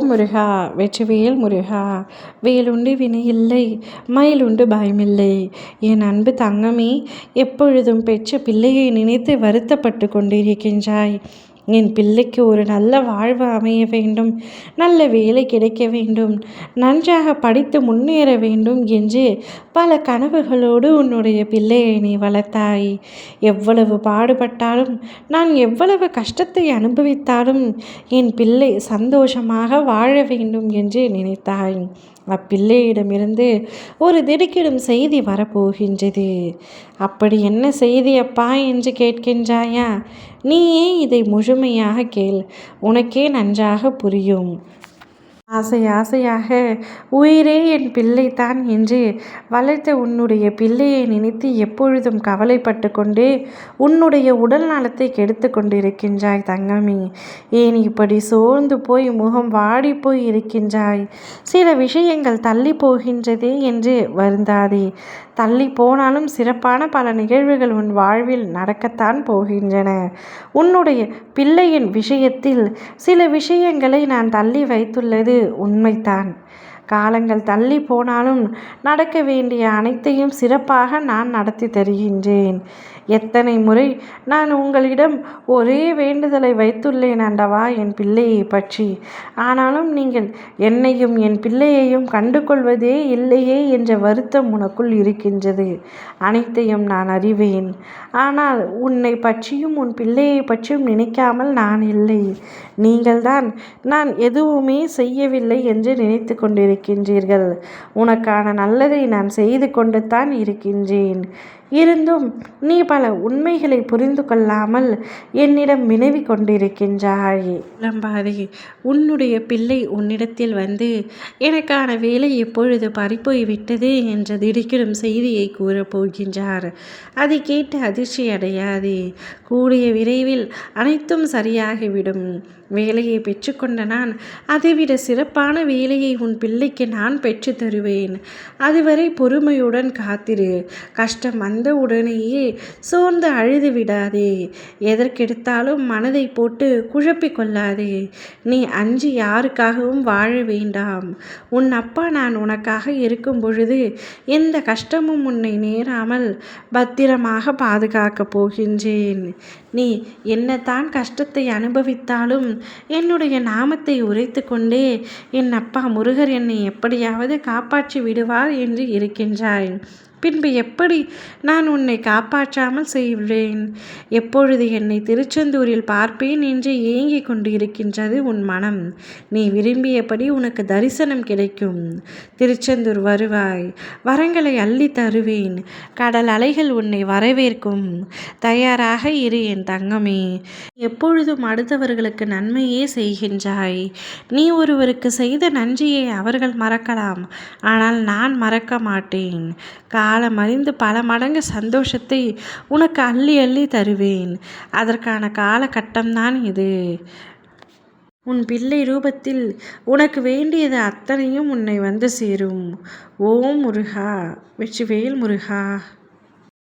முருகா வெற்றிவேல் முருகா. வேலுண்டு வினையில்லை மயிலுண்டு பயமில்லை. என் அன்பு தங்கமே எப்பொழுதும் பெற்ற பிள்ளையை நினைத்து வருத்தப்பட்டு கொண்டிருக்கின்றாய். என் பிள்ளைக்கு ஒரு நல்ல வாழ்வு அமைய வேண்டும் நல்ல வேலை கிடைக்க வேண்டும் நன்றாக படித்து முன்னேற வேண்டும் என்று பல கனவுகளோடு உன்னுடைய பிள்ளையை நீ வளர்த்தாய். எவ்வளவு பாடுபட்டாலும் நான் எவ்வளவு கஷ்டத்தை அனுபவித்தாலும் என் பிள்ளை சந்தோஷமாக வாழ வேண்டும் என்று நினைத்தாய். அப்பிள்ளையிடமிருந்து ஒரு திடுக்கிடும் செய்தி வரப்போகின்றது. அப்படி என்ன செய்தி அப்பா என்று கேட்கின்றாயா? நீயே இதை முழுமையாக கேள். உனக்கே நன்றாக புரியும். ஆசை ஆசையாக உயிரே என் பிள்ளைதான் என்று வளர்த்த உன்னுடைய பிள்ளையை நினைத்து எப்பொழுதும் கவலைப்பட்டு கொண்டே உன்னுடைய உடல் நலத்தை கெடுத்து கொண்டிருக்கின்றாய் தங்கமி. ஏன் இப்படி சோர்ந்து போய் முகம் வாடி போய் இருக்கின்றாய்? சில விஷயங்கள் தள்ளி போகின்றதே என்று வருந்தாதே. தள்ளி போனாலும் சிறப்பான பல நிகழ்வுகள் உன் வாழ்வில் நடக்கத்தான் போகின்றன. உன்னுடைய பிள்ளையின் விஷயத்தில் சில விஷயங்களை நான் தள்ளி வைத்துள்ளது. உண்மைதான். காலங்கள் தள்ளி போனாலும் நடக்க வேண்டிய அனைத்தையும் சிறப்பாக நான் நடத்தி தருகின்றேன். எத்தனை முறை நான் உங்களிடம் ஒரே வேண்டுதலை வைத்துள்ளேன் அண்டவா என் பிள்ளையை பற்றி. ஆனாலும் நீங்கள் என்னையும் என் பிள்ளையையும் கண்டு கொள்வதே இல்லையே என்ற வருத்தம் உனக்குள் இருக்கின்றது. அனைத்தையும் நான் அறிவேன். ஆனால் உன்னை பற்றியும் உன் பிள்ளையை பற்றியும் நினைக்காமல் நான் இல்லை. நீங்கள்தான் நான் எதுவுமே செய்யவில்லை என்று நினைத்து இருக்கின்றீர்கள். உனக்கான நல்லதை நான் செய்து கொண்டு தான் இருக்கின்றேன். இருந்தும் நீ பல உண்மைகளை புரிந்து கொள்ளாமல் என்னிடம் வினவி கொண்டிருக்கின்றாய். நம்பாதே உன்னுடைய பிள்ளை உன்னிடத்தில் வந்து எனக்கான வேலை எப்பொழுது பறிப்போய்விட்டது என்ற திடுக்கிடும் செய்தியை கூறப்போகின்றார் அதை கேட்டு அதிர்ச்சி அடையாதே. கூடிய விரைவில் அனைத்தும் சரியாகிவிடும். வேலையை பெற்றுக்கொண்ட நான் அதைவிட சிறப்பான வேலையை உன் பிள்ளைக்கு நான் பெற்று தருவேன். அதுவரை பொறுமையுடன் காத்திரு. கஷ்டம் வந்த உடனேயே சோர்ந்து அழுது விடாதே. எதற்கெடுத்தாலும் மனதை போட்டு குழப்பி கொள்ளாதே. நீ அஞ்சு யாருக்காகவும் வாழ வேண்டாம். உன் அப்பா நான் உனக்காக இருக்கும் பொழுது எந்த கஷ்டமும் உன்னை நேராமல் பத்திரமாக பாதுகாக்கப் போகின்றேன். நீ என்னத்தான் கஷ்டத்தை அனுபவித்தாலும் என்னுடைய நாமத்தை உரைத்து கொண்டே என் அப்பா முருகர் என்னை எப்படியாவது காப்பாற்றி விடுவார் என்று இருக்கின்றாய். பின்பு எப்படி நான் உன்னை காப்பாற்றாமல் செய்வேன்? எப்பொழுது என்னை திருச்செந்தூரில் பார்ப்பேன் என்று ஏங்கிக் கொண்டு இருக்கின்றது உன் மனம். நீ விரும்பியபடி உனக்கு தரிசனம் கிடைக்கும். திருச்செந்தூர் வருவாய். வரங்களை அள்ளி தருவேன். கடல் அலைகள் உன்னை வரவேற்கும். தயாராக இரு என் தங்கமே. எப்பொழுதும் அடுத்தவர்களுக்கு நன்மையே செய்கின்றாய். நீ ஒருவருக்கு செய்த நன்றியை அவர்கள் மறக்கலாம். ஆனால் நான் மறக்க மாட்டேன். கா அறிந்து பல மடங்கு சந்தோஷத்தை உனக்கு அள்ளி அள்ளி தருவேன். அதற்கான காலகட்டம்தான் இது. உன் பிள்ளை ரூபத்தில் உனக்கு வேண்டியது அத்தனையும் உன்னை வந்து சேரும். ஓம் முருகா வெற்றிவேல் முருகா.